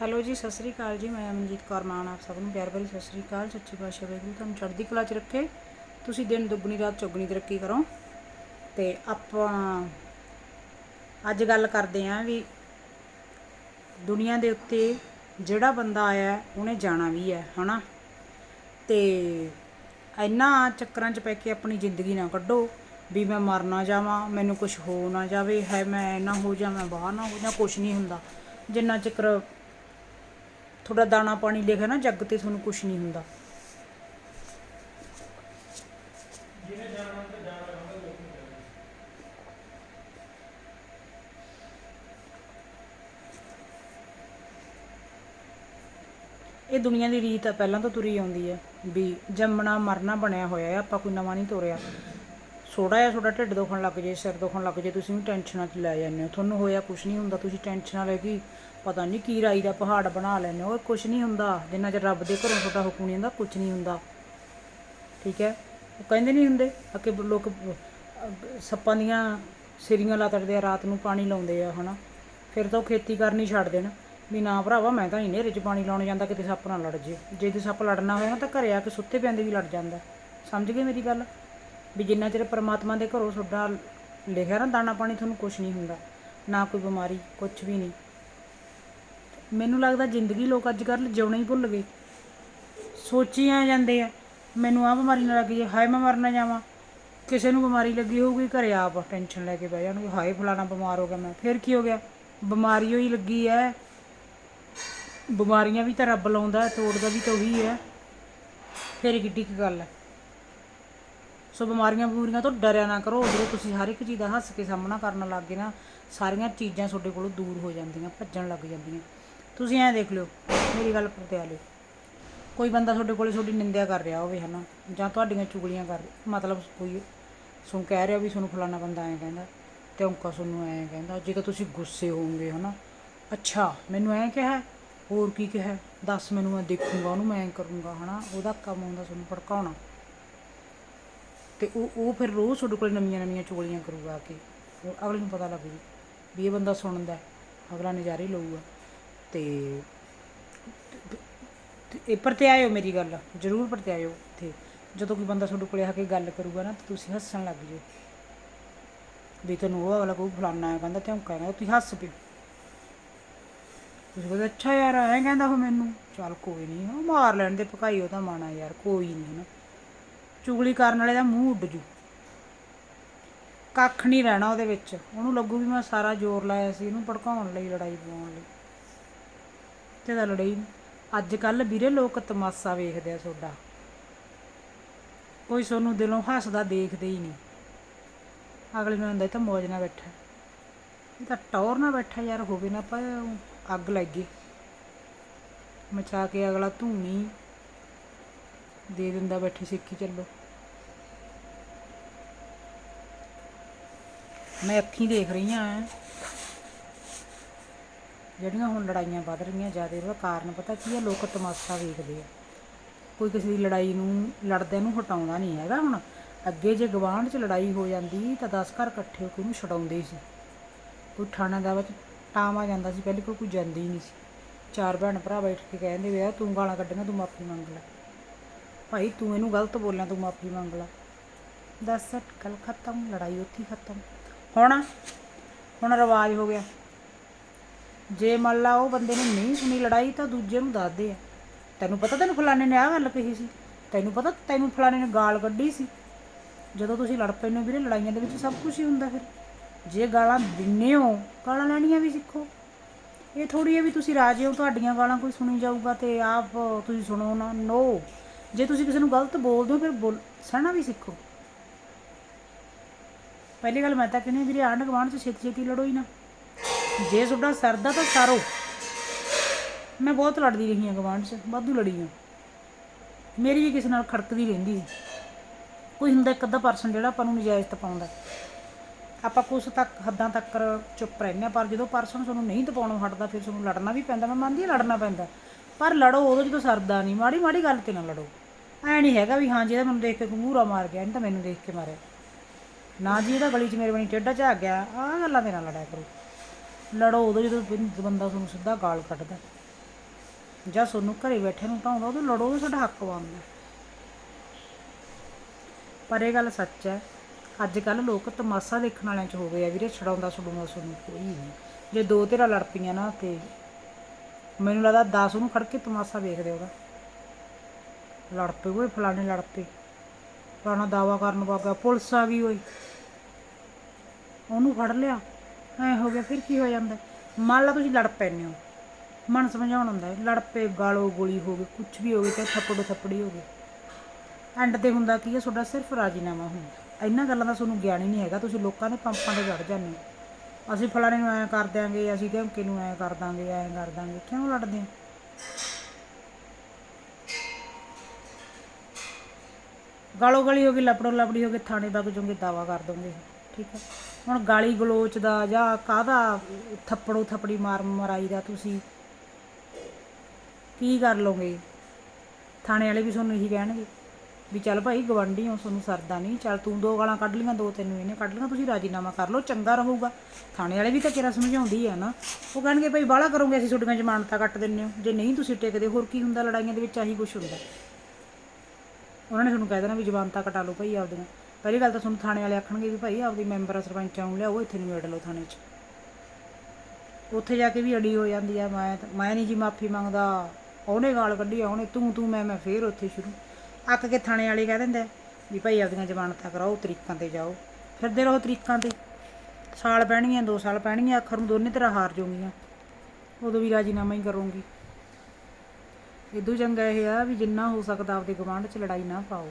Hello ਜੀ, ਸਤਿ ਸ੍ਰੀ ਅਕਾਲ ਜੀ, ਮੈਂ ਅਮਨਜੀਤ ਕੌਰ ਮਾਨ, ਆਪ ਸਭ ਨੂੰ ਪਿਆਰ ਭਰੀ ਸਤਿ ਸ੍ਰੀ ਅਕਾਲ। ਸੱਚੀ ਪਾਤਸ਼ਾਹ ਵਾਹਿਗੁਰੂ, ਤੁਹਾਨੂੰ ਚੜ੍ਹਦੀ ਕਲਾ 'ਚ ਰੱਖੇ। ਤੁਸੀਂ ਦਿਨ ਦੁੱਗਣੀ, ਰਾਤ ਚੌਗਣੀ ਤਰੱਕੀ ਕਰੋ। ਤੇ ਆਪਾਂ ਅੱਜ ਗੱਲ ਕਰਦੇ ਆਂ ਵੀ ਦੁਨੀਆ ਦੇ ਉੱਤੇ ਜਿਹੜਾ ਬੰਦਾ ਆਇਆ ਉਹਨੇ ਜਾਣਾ ਵੀ ਹੈ, ਹਨਾ? ਤੇ ਇੰਨਾ ਚੱਕਰਾਂ 'ਚ ਪੈ ਕੇ ਆਪਣੀ ਜ਼ਿੰਦਗੀ ਨਾ ਕੱਢੋ ਵੀ ਮੈਂ ਮਰ ਨਾ ਜਾਵਾਂ, ਮੈਨੂੰ ਕੁਝ ਹੋ ਨਾ ਜਾਵੇ, ਹੈ ਮੈਂ ਨਾ ਹੋ ਜਾਵਾਂ ਬਾਹਰ ਨਾ ਹੋ ਜਾ ਕੁਝ ਨਹੀਂ ਹੁੰਦਾ। ਜਿੰਨਾ ਚੱਕਰ ਥੋੜਾ ਦਾਣਾ ਪਾਣੀ ਲਿਖਿਆ ਨਾ ਜੱਗ ਤੇ ਤੁਹਾਨੂੰ ਕੁਝ ਨਹੀਂ ਹੁੰਦਾ। ਇਹ ਦੁਨੀਆ ਦੀ ਰੀਤ ਆ ਪਹਿਲਾਂ ਤੋਂ ਤੁਰੀ ਆਉਂਦੀ ਹੈ ਵੀ ਜੰਮਣਾ ਮਰਨਾ ਬਣਿਆ ਹੋਇਆ ਹੈ ਆਪਾਂ ਕੋਈ ਨਵਾਂ ਨਹੀਂ ਤੋਰਿਆ। ਥੋੜਾ ਜਿਹਾ ਤੁਹਾਡਾ ਢਿੱਡ ਦੁਖਣ ਲੱਗ ਜੇ ਸਿਰ ਦੁਖਣ ਲੱਗ ਜੇ ਤੁਸੀਂ ਵੀ ਟੈਨਸ਼ਨਾਂ 'ਚ ਲੈ ਜਾਂਦੇ ਹੋ। ਤੁਹਾਨੂੰ ਹੋਇਆ ਕੁਝ ਨਹੀਂ ਹੁੰਦਾ ਤੁਸੀਂ ਟੈਨਸ਼ਨਾਂ ਲੈ ਕੇ ਪਤਾ ਨਹੀਂ ਕੀ ਰਾਈ ਦਾ ਪਹਾੜ ਬਣਾ ਲੈਂਦੇ ਉਹ ਕੁਝ ਨਹੀਂ ਹੁੰਦਾ। ਜਿੰਨਾ ਚਿਰ ਰੱਬ ਦੇ ਘਰੋਂ ਤੁਹਾਡਾ ਹੁਕਮ ਨਹੀਂ ਹੁੰਦਾ ਕੁਝ ਨਹੀਂ ਹੁੰਦਾ। ਠੀਕ ਹੈ? ਉਹ ਕਹਿੰਦੇ ਨਹੀਂ ਹੁੰਦੇ, ਅੱਗੇ ਲੋਕ ਸੱਪਾਂ ਦੀਆਂ ਸਿਰੀਆਂ ਲਾਤੜਦੇ ਆ, ਰਾਤ ਨੂੰ ਪਾਣੀ ਲਾਉਂਦੇ ਆ, ਹਨਾ। ਫਿਰ ਤਾਂ ਉਹ ਖੇਤੀ ਕਰਨੀ ਛੱਡ ਦੇਣ। ਵੀ ਨਾ ਭਰਾਵਾ, ਮੈਂ ਤਾਂ ਹੀ ਨੇਰੇ 'ਚ ਪਾਣੀ ਲਾਉਣ ਜਾਂਦਾ, ਕਿਤੇ ਸੱਪ ਨਾਲ ਲੜ ਜੇ। ਜੇ ਤੇ ਸੱਪ ਲੜਨਾ ਹੋਇਆ ਨਾ, ਤਾਂ ਘਰੇ ਆ ਕੇ ਸੁੱਤੇ ਪੈਂਦੇ ਵੀ ਲੜ ਜਾਂਦਾ। ਸਮਝ ਗਏ ਮੇਰੀ ਗੱਲ? ਵੀ ਜਿੰਨਾ ਚਿਰ ਪਰਮਾਤਮਾ ਦੇ ਘਰੋਂ ਤੁਹਾਡਾ ਲਿਖਿਆ ਨਾ ਦਾਣਾ ਪਾਣੀ, ਤੁਹਾਨੂੰ ਕੁਝ ਨਹੀਂ ਹੁੰਦਾ। ਨਾ ਕੋਈ ਬਿਮਾਰੀ ਕੁਝ ਵੀ ਨਹੀਂ ਮੈਨੂੰ ਲੱਗਦਾ ਜ਼ਿੰਦਗੀ ਲੋਕ ਅੱਜ ਕੱਲ੍ਹ ਜਿਉਣਾ ਹੀ ਭੁੱਲ ਗਏ। ਸੋਚੀ ਆ ਜਾਂਦੇ ਆ, ਮੈਨੂੰ ਆ ਬਿਮਾਰੀ ਨਾ ਲੱਗ ਜੇ, ਹਾਏ ਮੈਂ ਮਰ ਨਾ ਜਾਵਾਂ। ਕਿਸੇ ਨੂੰ ਬਿਮਾਰੀ ਲੱਗੀ ਹੋਊਗੀ, ਘਰੇ ਆਪ ਟੈਨਸ਼ਨ ਲੈ ਕੇ ਬਹਿ ਜਾਣਗੇ, ਹਾਏ ਫਲਾਣਾ ਬਿਮਾਰ ਹੋ ਗਿਆ ਮੈਂ, ਫਿਰ ਕੀ ਹੋ ਗਿਆ? ਬਿਮਾਰੀ ਹੋਈ ਲੱਗੀ ਐ। ਬਿਮਾਰੀਆਂ ਵੀ ਤਾਂ ਰੱਬ ਲਾਉਂਦਾ, ਤੋੜਦਾ ਵੀ ਤਾਂ ਉਹੀ ਹੈ ਫਿਰ ਕਿੱਡੀ ਕੁ ਗੱਲ ਹੈ ਸੋ ਬਿਮਾਰੀਆਂ ਬੂਰੀਆਂ ਤੋਂ ਡਰਿਆ ਨਾ ਕਰੋ ਜਦੋਂ ਤੁਸੀਂ ਹਰ ਇੱਕ ਚੀਜ਼ ਦਾ ਹੱਸ ਕੇ ਸਾਹਮਣਾ ਕਰਨ ਲੱਗ ਗਏ ਨਾ, ਸਾਰੀਆਂ ਚੀਜ਼ਾਂ ਤੁਹਾਡੇ ਕੋਲੋਂ ਦੂਰ ਹੋ ਜਾਂਦੀਆਂ, ਭੱਜਣ ਲੱਗ ਜਾਂਦੀਆਂ। ਤੁਸੀਂ ਐਂ ਦੇਖ ਲਿਓ, ਮੇਰੀ ਗੱਲ ਪਰਤਿਆ ਲਿਓ ਕੋਈ ਬੰਦਾ ਤੁਹਾਡੇ ਕੋਲੇ ਤੁਹਾਡੀ ਨਿੰਦਿਆ ਕਰ ਰਿਹਾ ਹੋਵੇ, ਹਨਾ? ਜਾਂ ਤੁਹਾਡੀਆਂ ਚੁਗਲੀਆਂ ਕਰ ਮਤਲਬ ਕੋਈ ਸੁਣ ਕਹਿ ਰਿਹਾ ਵੀ ਤੁਹਾਨੂੰ ਫਲਾਣਾ ਬੰਦਾ ਐਂ ਕਹਿੰਦਾ ਤੇ ਔਂਕਾ ਤੁਹਾਨੂੰ ਐਂ ਕਹਿੰਦਾ ਜੇਕਰ ਤੁਸੀਂ ਗੁੱਸੇ ਹੋਵੋਗੇ, ਹਨਾ? ਅੱਛਾ, ਮੈਨੂੰ ਐਂ ਕਿਹਾ, ਹੋਰ ਕੀ ਕਿਹਾ? ਦੱਸ ਮੈਨੂੰ, ਮੈਂ ਦੇਖੂੰਗਾ, ਉਹਨੂੰ ਮੈਂ ਐਂ ਕਰੂੰਗਾ, ਹਨਾ? ਉਹਦਾ ਕੰਮ ਆਉਂਦਾ ਤੁਹਾਨੂੰ ਭੜਕਾਉਣਾ। ਤੇ ਉਹ ਉਹ ਫਿਰ ਰੋਜ਼ ਤੁਹਾਡੇ ਕੋਲ ਨਵੀਆਂ ਨਵੀਆਂ ਚੁਗਲੀਆਂ ਕਰੂਗਾ ਆ ਕੇ। ਉਹ ਅਗਲੇ ਨੂੰ ਪਤਾ ਲੱਗ ਜੂ ਵੀ ਇਹ ਬੰਦਾ ਸੁਣਦਾ, ਅਗਲਾ ਨਜ਼ਾਰੇ ਲਊਗਾ। ਤੇ ਇਹ ਪਰਤਿਆਇਓ ਮੇਰੀ ਗੱਲ, ਜ਼ਰੂਰ ਪਰਤਿਆਇਓ ਇੱਥੇ ਜਦੋਂ ਕੋਈ ਬੰਦਾ ਤੁਹਾਡੇ ਕੋਲੇ ਆ ਕੇ ਗੱਲ ਕਰੂਗਾ ਨਾ, ਤਾਂ ਤੁਸੀਂ ਹੱਸਣ ਲੱਗ ਜਿਓ। ਵੀ ਤੁਹਾਨੂੰ ਉਹ ਅਗਲਾ ਕੋਈ ਫਲਾਨਾ ਹੈ ਕਹਿੰਦਾ, ਤੇ ਕਹਿੰਦਾ ਤੁਸੀਂ ਹੱਸ ਪਿਓ। ਤੁਸੀਂ ਕਹਿੰਦੇ, ਅੱਛਾ ਯਾਰ, ਐਂ ਕਹਿੰਦਾ ਉਹ ਮੈਨੂੰ। ਚੱਲ ਕੋਈ ਨਹੀਂ ਉਹ ਮਾਰ ਲੈਣ ਦੇ, ਭਕਾਈ ਉਹਦਾ ਮਾਣਾ ਯਾਰ, ਕੋਈ ਨਹੀਂ ਨਾ। ਚੁਗਲੀ ਕਰਨ ਵਾਲੇ ਦਾ ਮੂੰਹ ਉੱਡ ਜੂ। ਕੱਖ ਨਹੀਂ ਰਹਿਣਾ ਉਹਦੇ ਵਿੱਚ। ਉਹਨੂੰ ਲੱਗੂ ਵੀ ਮੈਂ ਸਾਰਾ ਜ਼ੋਰ ਲਾਇਆ ਸੀ, ਇਹਨੂੰ ਭੜਕਾਉਣ ਲਈ, ਲੜਾਈ ਪਾਉਣ ਲਈ। ਤੇ ਤਾਂ ਲੜਾਈ ਨੀ। ਅੱਜ ਕੱਲ ਵੀਰੇ ਲੋਕ ਤਮਾਸ਼ਾ ਵੇਖਦੇ ਆ ਤੁਹਾਡਾ ਕੋਈ ਤੁਹਾਨੂੰ ਦਿਲੋਂ ਹੱਸਦਾ ਦੇਖਦੇ ਹੀ ਨਹੀਂ। ਅਗਲੇ ਨੂੰ ਹੁੰਦਾ ਇਹ ਤਾਂ ਮੌਜ ਨਾਲ ਬੈਠਾ। ਇਹ ਤਾਂ ਟੌਰ ਨਾਲ ਬੈਠਾ ਯਾਰ, ਹੋਵੇ ਨਾ ਪਾ ਅੱਗ ਲੱਗ ਗਈ ਮਚਾ ਕੇ ਅਗਲਾ ਧੂਣੀ ਦੇ ਦਿੰਦਾ ਬੈਠੇ ਸਿੱਖੀ, ਚੱਲੋ। ਮੈਂ ਅੱਖੀਂ ਦੇਖ ਰਹੀ ਹਾਂ ਜਿਹੜੀਆਂ ਹੁਣ ਲੜਾਈਆਂ ਵੱਧ ਰਹੀਆਂ ਜ਼ਿਆਦਾ ਇਹਦਾ ਕਾਰਨ ਪਤਾ ਕੀ ਹੈ? ਲੋਕ ਤਮਾਸ਼ਾ ਵੇਖਦੇ ਆ। ਕੋਈ ਕਿਸੇ ਦੀ ਲੜਾਈ ਨੂੰ, ਲੜਦਿਆਂ ਨੂੰ ਹਟਾਉਂਦਾ ਨਹੀਂ ਹੈਗਾ ਹੁਣ। ਅੱਗੇ ਜੇ ਗਵਾਂਢ 'ਚ ਲੜਾਈ ਹੋ ਜਾਂਦੀ ਤਾਂ 10 ਘਰ ਇਕੱਠੇ ਹੋ ਕੇ ਉਹਨੂੰ ਛਡਾਉਂਦੇ ਸੀ। ਕੋਈ ਥਾਣਾ ਦਾ ਵਿੱਚ ਟਾਮਾ ਜਾਂਦਾ ਸੀ, ਪਹਿਲੇ ਕੋਲ ਕੋਈ ਜਾਂਦੀ ਹੀ ਨਹੀਂ ਸੀ। ਚਾਰ ਭੈਣ ਭਰਾ ਬੈਠ ਕੇ ਕਹਿੰਦੇ ਵੇ ਆ ਤੂੰ ਗਾਲਾਂ ਕੱਢੀਆਂ, ਤੂੰ ਮਾਫੀ ਮੰਗ ਲੈ। ਭਾਈ, ਤੂੰ ਇਹਨੂੰ ਗਲਤ ਬੋਲਿਆ, ਤੂੰ ਮਾਫੀ ਮੰਗ ਲੈ। ਦੱਸ ਗੱਲ ਖਤਮ, ਲੜਾਈ ਉੱਥੇ ਖਤਮ। ਹੁਣ ਹੁਣ ਰਿਵਾਜ ਹੋ ਗਿਆ। ਜੇ ਮੰਨ ਲਾ ਉਹ ਬੰਦੇ ਨੇ ਨਹੀਂ ਸੁਣੀ ਲੜਾਈ, ਤਾਂ ਦੂਜੇ ਨੂੰ ਦੱਸਦੇ ਆ। ਤੈਨੂੰ ਪਤਾ ਤੈਨੂੰ ਫਲਾਣੇ ਨੇ ਆਹ ਗੱਲ ਕਹੀ ਸੀ? ਤੈਨੂੰ ਪਤਾ ਤੈਨੂੰ ਫਲਾਣੇ ਨੇ ਗਾਲ ਕੱਢੀ ਸੀ? ਜਦੋਂ ਤੁਸੀਂ ਲੜ ਪੈਂਦੇ ਹੋ ਵੀਰੇ, ਲੜਾਈਆਂ ਦੇ ਵਿੱਚ ਸਭ ਕੁਝ ਹੀ ਹੁੰਦਾ ਫਿਰ। ਜੇ ਗਾਲਾਂ ਦਿੰਨੇ ਹੋ, ਗਾਲਾਂ ਲੈਣੀਆਂ ਵੀ ਸਿੱਖੋ। ਇਹ ਥੋੜੀ ਹੈ ਵੀ ਤੁਸੀਂ ਰਾਜੇ ਹੋ, ਤੁਹਾਡੀਆਂ ਗਾਲਾਂ ਕੋਈ ਸੁਣੀ ਜਾਊਗਾ ਤੇ ਆਪ ਤੁਸੀਂ ਸੁਣੋ ਨਾ। ਨੋ ਜੇ ਤੁਸੀਂ ਕਿਸੇ ਨੂੰ ਗਲਤ ਬੋਲਦੇ ਹੋ, ਫਿਰ ਬੋਲ, ਸਹਿਣਾ ਵੀ ਸਿੱਖੋ। ਪਹਿਲੀ ਗੱਲ ਮੈਂ ਤਾਂ ਕਹਿੰਦੀ ਵੀਰੇ, ਆਂਢ ਗੁਆਂਢ ਚ ਛੇਤੀ ਛੇਤੀ ਲੜੋ ਹੀ ਨਾ। ਜੇ ਤੁਹਾਡਾ ਸਰਦਾ ਤਾਂ ਸਾਰੋ। ਮੈਂ ਬਹੁਤ ਲੜਦੀ ਰਹੀ ਹਾਂ ਗੁਆਂਢ ਚ, ਵਾਧੂ ਲੜੀ ਹਾਂ। ਮੇਰੀ ਵੀ ਕਿਸੇ ਨਾਲ ਖੜਕਦੀ ਰਹਿੰਦੀ ਸੀ। ਕੋਈ ਹੁੰਦਾ ਇੱਕ ਅੱਧਾ ਪਰਸਨ ਜਿਹੜਾ ਆਪਾਂ ਨੂੰ ਨਜਾਇਜ਼ ਤਪਾਉਂਦਾ। ਆਪਾਂ ਕੁਛ ਤੱਕ, ਹੱਦਾਂ ਤੱਕ ਚੁੱਪ ਰਹਿੰਦੇ ਹਾਂ, ਪਰ ਜਦੋਂ ਪਰਸਨ ਤੁਹਾਨੂੰ ਨਹੀਂ ਤਪਾਉਣੋਂ ਹਟਦਾ, ਫਿਰ ਤੁਹਾਨੂੰ ਲੜਨਾ ਵੀ ਪੈਂਦਾ। ਮੈਂ ਮੰਨਦੀ ਹਾਂ ਲੜਨਾ ਪੈਂਦਾ। ਪਰ ਲੜੋ ਉਦੋਂ ਜਦੋਂ ਸਰਦਾ ਨਹੀਂ। ਮਾੜੀ ਮਾੜੀ ਗੱਲ ਤੇ ਨਾ ਲੜੋ। ਐ ਨਹੀਂ ਹੈਗਾ ਵੀ ਹਾਂ, ਜਿਹਦਾ ਮੈਨੂੰ ਦੇਖ ਕੇ ਘੂਰਾ ਮਾਰ ਗਿਆ, ਇਹਨੇ ਤਾਂ ਮੈਨੂੰ ਦੇਖ ਕੇ ਮਾਰਿਆ। ਨਾ ਜੀ ਇਹਦਾ ਗਲੀ 'ਚ ਮੇਰੇ ਬਣੀ, ਟੇਢਾ ਝਾਕ ਗਿਆ, ਆਹ ਗੱਲਾਂ ਤੇ ਨਾ ਲੜਿਆ ਕਰੋ। ਲੜੋ ਉਦੋਂ ਜਦੋਂ ਬੰਦਾ ਤੁਹਾਨੂੰ ਸਿੱਧਾ ਗਾਲ ਕੱਢਦਾ। ਜਾਂ ਤੁਹਾਨੂੰ ਘਰੇ ਬੈਠੇ ਨੂੰ ਢਾਉਂਦਾ ਉਦੋਂ ਲੜੋ ਉਹ ਸਾਡਾ ਹੱਕ ਬਣਦਾ। ਪਰ ਇਹ ਗੱਲ ਸੱਚ ਹੈ ਅੱਜ ਕੱਲ ਲੋਕ ਤਮਾਸ਼ਾ ਦੇਖਣ ਵਾਲਿਆਂ ਚ ਹੋ ਗਏ ਆ ਵੀਰੇ, ਛਡਾਉਂਦਾ ਛਡਾਉਂਦਾ ਸਾਨੂੰ ਕੋਈ ਨਹੀਂ। ਜੇ ਦੋ ਤੇਰਾ ਲੜ ਪਈਆਂ ਨਾ ਤੇ ਮੈਨੂੰ ਲੱਗਦਾ 10 ਉਹਨੂੰ ਖੜ ਕੇ ਤਮਾਸ਼ਾ ਵੇਖਦੇ ਉਹਦਾ। ਲੜ ਪਏ ਓਏ ਫਲਾਣੇ ਲੜ ਪਏ। ਫਲਾਣਾ ਦਾਵਾ ਕਰਨ ਵਾਗਾ, ਪੁਲਿਸ ਆ ਗਈ ਓਏ। ਉਹਨੂੰ ਫੜ ਲਿਆ। ਐ ਹੋ ਗਿਆ, ਫਿਰ ਕੀ ਹੋ ਜਾਂਦਾ? ਮੰਨ ਲਾ ਤੁਸੀਂ ਲੜ ਪੈਨੇ ਹੋ। ਮਨ ਸਮਝਾਉਣ ਹੁੰਦਾ ਹੈ, ਲੜ ਪਏ ਗਾਲੋ ਗੋਲੀ ਹੋ ਗਈ ਕੁਝ ਵੀ ਹੋ ਗਿਆ ਚਾਹੇ ਥੱਪੜੋ ਥੱਪੜੀ ਹੋ ਗਈ। ਐਂਡ ਤੇ ਹੁੰਦਾ ਕੀ ਹੈ, ਤੁਹਾਡਾ ਸਿਰਫ ਰਾਜੀਨਾਮਾ ਹੁੰਦਾ ਇਹਨਾਂ ਗੱਲਾਂ ਦਾ ਤੁਹਾਨੂੰ ਗਿਆਨ ਹੀ ਨਹੀਂ ਹੈਗਾ, ਤੁਸੀਂ ਲੋਕਾਂ ਦੇ ਪੰਪਾਂ ਤੇ ਚੜ ਜਾਂਦੇ ਹੋ। ਅਸੀਂ ਫਲਾਣੇ ਨੂੰ ਐਂ ਕਰ ਦਿਆਂਗੇ, ਅਸੀਂ ਧਮਕੇ ਨੂੰ ਐਂ ਕਰ ਦਾਂਗੇ, ਐਂ ਕਰ ਦਾਂਗੇ, ਕਿਉਂ ਲੜਦੇ ਗਾਲੋ ਗਲੀ ਹੋ ਗਈ, ਲਪੜੋ ਲਪੜੀ ਹੋ ਗਈ, ਥਾਣੇ ਵਗ ਜਾਓਗੇ, ਦਾਵਾ ਕਰ ਦੋਗੇ। ਠੀਕ ਹੈ। ਹੁਣ ਗਾਲੀ ਗਲੋਚ ਦਾ ਜਾਂ ਕਾਹਦਾ ਥੱਪੜੋ ਥੱਪੜੀ ਮਾਰ ਮਰਾਈ ਦਾ ਤੁਸੀਂ? ਕੀ ਕਰ ਲੋਗੇ ਥਾਣੇ ਵਾਲੇ ਵੀ ਤੁਹਾਨੂੰ ਇਹੀ ਕਹਿਣਗੇ ਵੀ ਚੱਲ ਭਾਈ ਗਵੰਡੀ ਹੋ, ਤੁਹਾਨੂੰ ਸਰਦਾ ਨਹੀਂ। ਚੱਲ ਤੂੰ ਦੋ ਗਾਲਾਂ ਕੱਢ ਲੀਆਂ ਦੋ ਤੈਨੂੰ ਇਹਨੇ ਕੱਢ ਲੀਆਂ ਤੁਸੀਂ ਰਾਜੀਨਾਮਾ ਕਰ ਲਓ, ਚੰਗਾ ਰਹੂਗਾ। ਥਾਣੇ ਵਾਲੇ ਵੀ ਤਾਂ ਕਿਹੜਾ ਸਮਝਾਉਂਦੀ ਆ ਨਾ। ਉਹ ਕਹਿਣਗੇ ਭਾਈ ਬਾਹਲਾ ਕਰੋਗੇ ਅਸੀਂ ਤੁਹਾਡੀਆਂ ਜ਼ਮਾਨਤਾਂ ਕੱਟ ਦਿੰਨੇ ਹੋ। ਜੇ ਨਹੀਂ ਤੁਸੀਂ ਟਿਕਦੇ, ਹੋਰ ਕੀ ਹੁੰਦਾ ਲੜਾਈਆਂ ਦੇ ਵਿੱਚ? ਆਹੀ ਕੁਝ ਹੁੰਦਾ। ਉਹਨਾਂ ਨੇ ਤੁਹਾਨੂੰ ਕਹਿ ਦੇਣਾ ਵੀ ਜ਼ਮਾਨਤਾਂ ਕਟਾ ਲਓ ਭਾਈ ਆਪਦੀਆਂ। ਪਹਿਲੀ ਗੱਲ ਤਾਂ ਤੁਹਾਨੂੰ ਥਾਣੇ ਵਾਲੇ ਆਖਣਗੇ ਵੀ ਭਾਈ ਆਪਦੀ ਮੈਂਬਰ ਸਰਪੰਚਾਂ ਨੂੰ ਲਿਆਓ, ਇੱਥੇ ਨਿਬੇੜ ਲਓ ਥਾਣੇ 'ਚ। ਉੱਥੇ ਜਾ ਕੇ ਵੀ ਅੜੀ ਹੋ ਜਾਂਦੀ ਆ, ਮੈਂ ਮੈਂ ਨਹੀਂ ਜੀ ਮਾਫੀ ਮੰਗਦਾ। ਉਹਨੇ ਗਾਲ ਕੱਢੀ ਆ, ਉਹਨੇ ਤੂੰ ਤੂੰ, ਮੈਂ ਮੈਂ ਫੇਰ ਉੱਥੇ ਸ਼ੁਰੂ। ਅੱਕ ਕੇ ਥਾਣੇ ਵਾਲੇ ਕਹਿ ਦਿੰਦੇ ਵੀ ਭਾਈ ਆਪਦੀਆਂ ਜ਼ਮਾਨਤਾਂ ਕਰਾਓ, ਤਰੀਕਾਂ ਤੇ ਜਾਓ। ਫਿਰਦੇ ਰਹੋ ਤਰੀਕਾਂ ਤੇ। ਸਾਲ ਪੈਣਗੀਆਂ 2 ਸਾਲ ਪੈਣਗੀਆਂ, ਅੱਖਰ ਨੂੰ ਦੋਨੇ ਤਰ੍ਹਾਂ ਹਾਰ ਜਾਊਗੀਆਂ। ਉਦੋਂ ਵੀ ਰਾਜੀਨਾਮਾ ਹੀ ਕਰੂੰਗੀ। ਇਦੋਂ ਚੰਗਾ ਇਹ ਆ ਵੀ ਜਿੰਨਾ ਹੋ ਸਕਦਾ ਆਪਦੇ ਗਵਾਂਢ 'ਚ ਲੜਾਈ ਨਾ ਪਾਓ।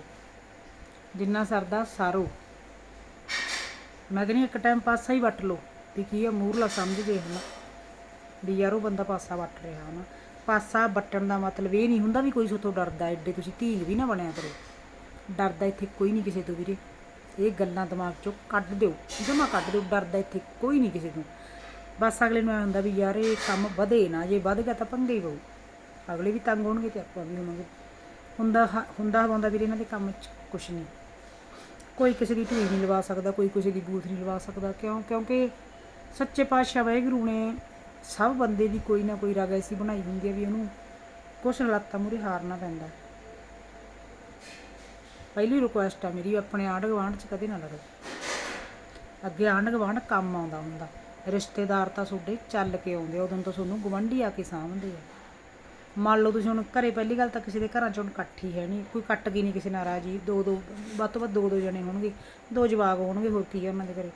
ਜਿੰਨਾ ਸਰਦਾ ਸਾਰੋ। ਮੈਂ ਕਹਿੰਦੀ ਇੱਕ ਟਾਈਮ ਪਾਸਾ ਹੀ ਵੱਟ ਲਓ। ਵੀ ਕੀ ਆ, ਮੂਹਰਲਾ ਸਮਝ ਦੇਖ ਲਾ ਵੀ ਯਾਰ ਉਹ ਬੰਦਾ ਪਾਸਾ ਵੱਟ ਰਿਹਾ ਹਨਾ ਪਾਸਾ ਵੱਟਣ ਦਾ ਮਤਲਬ ਇਹ ਨਹੀਂ ਹੁੰਦਾ ਵੀ ਕੋਈ ਸੋਥੋਂ ਡਰਦਾ ਐਡੇ ਤੁਸੀਂ ਧੀਲ ਵੀ ਨਾ ਬਣਿਆ ਕਰੋ। ਡਰਦਾ ਇੱਥੇ ਕੋਈ ਨਹੀਂ ਕਿਸੇ ਤੋਂ ਵੀਰੇ। ਇਹ ਗੱਲਾਂ ਦਿਮਾਗ ਚੋਂ ਕੱਢ ਦਿਓ, ਜਮਾ ਕੱਢ ਦਿਓ, ਡਰਦਾ ਇੱਥੇ ਕੋਈ ਨਹੀਂ ਕਿਸੇ ਤੋਂ। ਬਸ ਅਗਲੇ ਨੂੰ ਐ ਹੁੰਦਾ ਵੀ ਯਾਰ ਇਹ ਕੰਮ ਵਧੇ ਨਾ, ਜੇ ਵਧ ਗਿਆ ਤਾਂ ਪੰਗੇ ਹੀ ਪਊ। ਅਗਲੇ ਵੀ ਤੰਗ ਹੋਣਗੇ ਤੇ ਆਪਾਂ ਵੀ ਹੋਵਾਂਗੇ। ਹੁੰਦਾ ਹ- ਹੁੰਦਾ ਹਵਾਉਂਦਾ ਵੀਰੇ ਇਹਨਾਂ ਦੇ ਕੰਮ 'ਚ ਕੁਛ ਨਹੀਂ। ਕੋਈ ਕਿਸੇ ਦੀ ਢੂਈ ਨਹੀਂ ਲਵਾ ਸਕਦਾ, ਕੋਈ ਕਿਸੇ ਦੀ ਬੂਥ ਨਹੀਂ ਲਵਾ ਸਕਦਾ। ਕਿਉਂ? ਕਿਉਂਕਿ ਸੱਚੇ ਪਾਤਸ਼ਾਹ ਵਾਹਿਗੁਰੂ ਨੇ ਸਭ ਬੰਦੇ ਦੀ ਕੋਈ ਨਾ ਕੋਈ ਰਗ ਐਸੀ ਬਣਾਈ ਹੁੰਦੀ ਹੈ ਵੀ ਉਹਨੂੰ ਕੁਛ ਲੱਤਾਂ ਮੂਰੇ ਹਾਰਨਾ ਪੈਂਦਾ। ਪਹਿਲੀ ਰਿਕੁਐਸਟ ਆ ਮੇਰੀ, ਆਪਣੇ ਆਂਢ ਗੁਆਂਢ 'ਚ ਕਦੇ ਨਾ ਲੜੋ। ਅੱਗੇ ਆਂਢ ਗੁਆਂਢ ਕੰਮ ਆਉਂਦਾ ਹੁੰਦਾ। ਰਿਸ਼ਤੇਦਾਰ ਤਾਂ ਤੁਹਾਡੇ ਚੱਲ ਕੇ ਆਉਂਦੇ ਉਦੋਂ ਤਾਂ ਤੁਹਾਨੂੰ ਗਵੰਡੀ ਆ ਕੇ ਸਾਂਭਦੇ ਆ। ਮੰਨ ਲਓ ਤੁਸੀਂ ਹੁਣ ਘਰੇ ਪਹਿਲੀ ਗੱਲ ਤਾਂ ਕਿਸੇ ਦੇ ਘਰਾਂ 'ਚ ਹੁਣ ਇਕੱਠ ਹੀ ਹੈ ਨਹੀਂ, ਕੋਈ ਕੱਟ ਗਈ ਨਹੀਂ ਕਿਸੇ ਨਾਲ ਰਾਜੀ, ਦੋ ਦੋ, ਵੱਧ ਤੋਂ ਵੱਧ ਦੋ ਦੋ ਜਣੇ ਹੋਣਗੇ, ਦੋ ਜਵਾਗ ਹੋਣਗੇ, ਹੋਰ ਕੀ ਹੈ ਉਹਨਾਂ ਦੇ ਘਰੇ।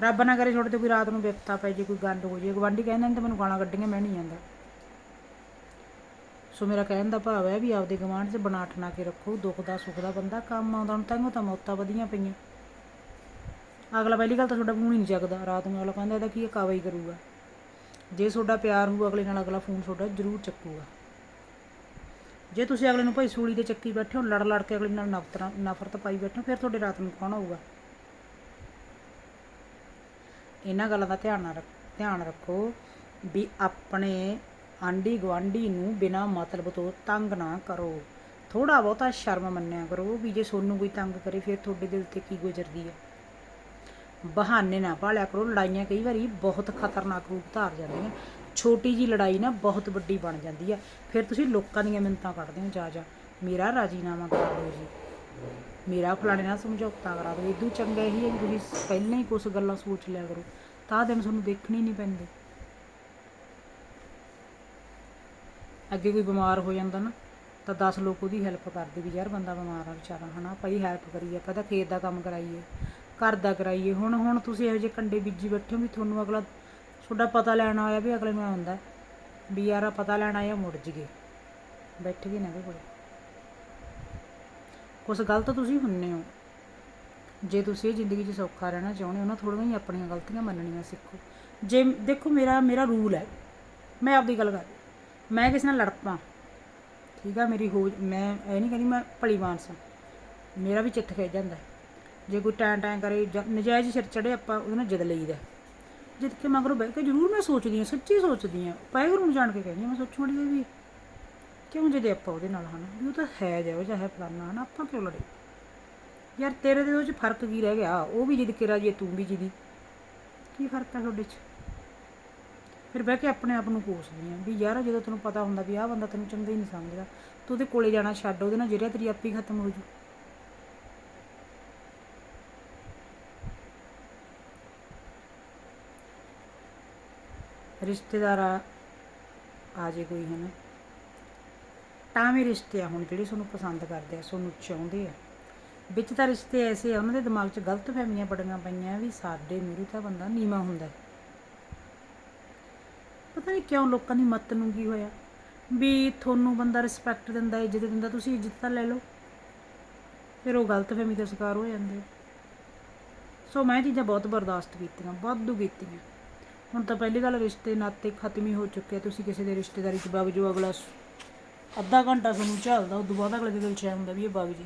ਰੱਬ ਨਾ ਕਰੇ ਛੋਟੇ ਤੇ ਕੋਈ ਰਾਤ ਨੂੰ ਵਿਪਤਾ ਪੈ ਜੇ, ਕੋਈ ਗੰਦ ਹੋ ਜੇ ਗਵਾਂਢੀ ਕਹਿੰਦੇ ਨੇ ਤਾਂ ਮੈਨੂੰ ਗਾਲਾਂ ਕੱਢੀਆਂ, ਮੈਂ ਨਹੀਂ ਜਾਂਦਾ ਸੋ ਮੇਰਾ ਕਹਿਣ ਦਾ ਭਾਵ ਹੈ ਵੀ ਆਪਦੇ ਗਵਾਂਢ 'ਚ ਬਣਾ ਠਣਾ ਕੇ ਰੱਖੋ, ਦੁੱਖ ਦਾ, ਸੁੱਖ ਦਾ ਬੰਦਾ, ਕੰਮ ਆਉਂਦਾ, ਹੁਣ ਤਾਂ ਤਾਂ ਮੌਤਾਂ ਵਧੀਆਂ ਪਈਆਂ। ਅਗਲਾ ਪਹਿਲੀ ਗੱਲ ਤਾਂ ਤੁਹਾਡਾ ਮੂੰਹ ਨਹੀਂ ਚੱਕਦਾ, ਰਾਤ ਨੂੰ ਅਗਲਾ ਕਹਿੰਦਾ ਇਹਦਾ ਕੀ ਹੈ ਕਾਵਾਈ ਕਰੂਗਾ। ਜੇ ਤੁਹਾਡਾ ਪਿਆਰ ਹੋਊ, ਅਗਲੇ ਨਾਲ ਅਗਲਾ ਫੋਨ ਤੁਹਾਡਾ ਜ਼ਰੂਰ ਚੱਕੂਗਾ। ਜੇ ਤੁਸੀਂ ਅਗਲੇ ਨੂੰ ਭਾਈ ਸੂਲੀ ਦੇ ਚੱਕੀ ਬੈਠੇ ਹੋ, ਲੜ ਲੜ ਕੇ ਅਗਲੇ ਨਾਲ ਨਫ਼ਰਤ ਨਫ਼ਰਤ ਪਾਈ ਬੈਠੇ ਹੋ, ਫਿਰ ਤੁਹਾਡੇ ਰਾਤ ਨੂੰ ਕੌਣ ਆਊਗਾ? ਇਹਨਾਂ ਗੱਲਾਂ ਦਾ ਧਿਆਨ ਰੱਖ, ਧਿਆਨ ਰੱਖੋ ਵੀ ਆਪਣੇ ਆਂਢੀ ਗਵਾਂਢੀ ਨੂੰ ਬਿਨਾ ਮਤਲਬ ਤੋਂ ਤੰਗ ਨਾ ਕਰੋ। ਥੋੜਾ ਬਹੁਤਾ ਸ਼ਰਮ ਮੰਨਿਆ ਕਰੋ ਵੀ ਜੇ ਸੋਨੂੰ ਕੋਈ ਤੰਗ ਕਰੇ, ਫਿਰ ਤੁਹਾਡੇ ਦਿਲ ਤੇ ਕੀ ਗੁਜ਼ਰਦੀ ਹੈ ਬਹਾਨੇ ਨਾ ਭਾਲਿਆ ਕਰੋ। ਲੜਾਈਆਂ ਕਈ ਵਾਰੀ ਬਹੁਤ ਖਤਰਨਾਕ ਰੂਪ ਧਾਰ ਜਾਂਦੀਆਂ। ਛੋਟੀ ਜੀ ਲੜਾਈ ਨਾ ਬਹੁਤ ਵੱਡੀ ਬਣ ਜਾਂਦੀ ਆ। ਫਿਰ ਤੁਸੀਂ ਲੋਕਾਂ ਦੀਆਂ ਮਿੰਤਾਂ ਕੱਢਦੇ ਹੋ ਜਾ ਜਾ ਮੇਰਾ ਰਾਜੀਨਾਮਾ ਕਰਾ ਦਿਓ ਜੀ। ਮੇਰਾ ਫਲਾਣੇ ਨਾਲ ਸਮਝੌਤਾ ਕਰਾ ਦਿਓ। ਇਦੋਂ ਚੰਗਾ ਇਹੀ ਹੈ ਕਿ ਤੁਸੀਂ ਪਹਿਲਾਂ ਹੀ ਕੁਝ ਗੱਲਾਂ ਸੋਚ ਲਿਆ ਕਰੋ। ਤਾਂ ਦਿਨ ਤੁਹਾਨੂੰ ਦੇਖਣੀ ਨਹੀਂ ਪੈਂਦੇ। ਅੱਗੇ ਕੋਈ ਬਿਮਾਰ ਹੋ ਜਾਂਦਾ ਨਾ, ਤਾਂ 10 ਲੋਕ ਉਹਦੀ ਹੈਲਪ ਕਰਦੇ ਵੀ ਯਾਰ ਬੰਦਾ ਬਿਮਾਰ ਆ ਵਿਚਾਰਾ, ਹਨਾ? ਭਾਈ ਹੈਲਪ ਕਰੀਏ, ਆਪਾਂ ਤਾਂ ਖੇਤ ਦਾ ਕੰਮ ਕਰਾਈਏ। ਘਰ ਦਾ ਕਰਾਈਏ। ਹੁਣ ਹੁਣ ਤੁਸੀਂ ਇਹੋ ਜਿਹੇ ਕੰਡੇ ਬੀਜੀ ਬੈਠੇ ਹੋ ਵੀ ਤੁਹਾਨੂੰ ਅਗਲਾ ਤੁਹਾਡਾ ਪਤਾ ਲੈਣ ਆਇਆ ਵੀ ਅਗਲੇ ਨੂੰ ਆਉਂਦਾ ਵੀ ਯਾਰਾ ਪਤਾ ਲੈਣ ਆਇਆ, ਮੁੜ ਜੀਏ। ਬੈਠ ਗਏ ਨਾ ਇਹਦੇ ਕੋਲ ਕੁਛ ਗਲਤ ਤੁਸੀਂ ਹੁੰਨੇ ਹੋ। ਜੇ ਤੁਸੀਂ ਇਹ ਜ਼ਿੰਦਗੀ 'ਚ ਸੌਖਾ ਰਹਿਣਾ ਚਾਹੁੰਦੇ ਹੋ ਨਾ, ਥੋੜ੍ਹੀਆਂ ਹੀ ਆਪਣੀਆਂ ਗਲਤੀਆਂ ਮੰਨਣੀਆਂ ਸਿੱਖੋ। ਜੇ, ਦੇਖੋ ਮੇਰਾ ਮੇਰਾ ਰੂਲ ਹੈ। ਮੈਂ ਆਪਦੀ ਗੱਲ ਕਰ ਮੈਂ ਕਿਸੇ ਨਾਲ ਲੜ ਪਾਂ ਠੀਕ ਆ, ਮੇਰੀ ਹੋ, ਮੈਂ ਇਹ ਨਹੀਂ ਕਹਿੰਦੀ ਮੈਂ ਭਲੀ ਮਾਨਸ ਮੇਰਾ ਵੀ ਚਿੱਤ ਖਿੱਚ ਜਾਂਦਾ ਜੇ ਕੋਈ ਟੈਂ ਟੈਂ ਕਰੇ, ਜਾਂ ਨਜਾਇਜ਼ ਸਿਰ ਚੜੇ ਆਪਾਂ, ਉਹਦੇ ਨਾਲ ਜਿੱਦ ਲਈਦਾ। ਜਿੱਦ ਕੇ ਮਗਰੋਂ ਬਹਿ ਕੇ ਜ਼ਰੂਰ ਮੈਂ ਸੋਚਦੀ ਹਾਂ, ਸੱਚੀ ਸੋਚਦੀ ਹਾਂ। ਵਾਹਿਗੁਰੂ ਨੂੰ ਜਾਣ ਕੇ ਕਹਿੰਦੀ ਹਾਂ, ਮੈਂ ਸੋਚੂੜੀ ਵੀ ਕਿਉਂ ਜਿਹਦੇ ਆਪਾਂ ਉਹਦੇ ਨਾਲ ਹਨਾ? ਵੀ ਉਹ ਤਾਂ ਹੈ ਜਿਹੋ ਜਿਹਾ ਹੈ ਫਲਾਨਾ ਹਨਾ, ਆਪਾਂ ਕਿਉਂ ਲੜੇ? ਯਾਰ ਤੇਰੇ ਦੇ ਉਹ 'ਚ ਫ਼ਰਕ ਕੀ ਰਹਿ ਗਿਆ? ਉਹ ਵੀ ਜਿੱਦ ਕਰਾ ਜੇ, ਤੂੰ ਵੀ ਜਿੱਦੀ। ਕੀ ਫ਼ਰਕ ਹੈ ਤੁਹਾਡੇ 'ਚ? ਫਿਰ ਬਹਿ ਕੇ ਆਪਣੇ ਆਪ ਨੂੰ ਕੋਸਦੀ ਆ ਵੀ ਯਾਰ ਜਦੋਂ ਤੈਨੂੰ ਪਤਾ ਹੁੰਦਾ ਵੀ ਆਹ ਬੰਦਾ ਤੈਨੂੰ ਚੰਗਾ ਹੀ ਨਹੀਂ ਸਮਝਦਾ, ਤੂੰ ਉਹਦੇ ਕੋਲੇ ਜਾਣਾ ਛੱਡ, ਉਹਦੇ ਨਾਲ ਜਿਹੜਾ ਤੇਰੀ ਆਪੀ ਖਤਮ ਹੋ ਜੂ। ਰਿਸ਼ਤੇਦਾਰ ਆ ਆ ਜੇ ਕੋਈ ਹਨ। ਤਾਂ ਵੀ ਰਿਸ਼ਤੇ ਆ ਹੁਣ ਜਿਹੜੇ ਤੁਹਾਨੂੰ ਪਸੰਦ ਕਰਦੇ ਆ ਤੁਹਾਨੂੰ ਚਾਹੁੰਦੇ ਆ। ਵਿੱਚ ਤਾਂ ਰਿਸ਼ਤੇ ਐਸੇ ਆ, ਉਹਨਾਂ ਦੇ ਦਿਮਾਗ 'ਚ ਗਲਤ ਫਹਿਮੀਆਂ ਬੜੀਆਂ ਪਈਆਂ ਵੀ ਸਾਡੇ ਮੂਹਰੇ ਤਾਂ ਬੰਦਾ ਨੀਵਾ ਹੁੰਦਾ ਪਤਾ ਨਹੀਂ ਕਿਉਂ ਲੋਕਾਂ ਦੀ ਮੱਤ ਨੂੰ ਕੀ ਹੋਇਆ? ਵੀ ਤੁਹਾਨੂੰ ਬੰਦਾ ਰਿਸਪੈਕਟ ਦਿੰਦਾ ਇੱਜ਼ਤ ਦਿੰਦਾ, ਤੁਸੀਂ ਇੱਜ਼ਤ ਤਾਂ ਲੈ ਲਓ। ਫਿਰ ਉਹ ਗਲਤ ਫਹਿਮੀ ਦਾ ਸ਼ਿਕਾਰ ਹੋ ਜਾਂਦੇ ਆ। ਸੋ ਮੈਂ ਇਹ ਚੀਜ਼ਾਂ ਬਹੁਤ ਬਰਦਾਸ਼ਤ ਕੀਤੀਆਂ, ਵਾਧੂ ਕੀਤੀਆਂ। ਹੁਣ ਤਾਂ ਪਹਿਲੀ ਗੱਲ ਰਿਸ਼ਤੇ ਨਾਤੇ ਖਤਮ ਹੀ ਹੋ ਚੁੱਕੇ ਆ। ਤੁਸੀਂ ਕਿਸੇ ਦੇ ਰਿਸ਼ਤੇਦਾਰੀ 'ਚ ਵਗ ਜਾਓ ਅਗਲਾ ਅੱਧਾ ਘੰਟਾ ਤੁਹਾਨੂੰ ਝੱਲਦਾ, ਉਦੋਂ ਬਾਅਦ ਅਗਲੇ ਦੇ ਦਿਲ 'ਚ ਹੁੰਦਾ ਵੀ ਇਹ ਵਗ ਜੀ,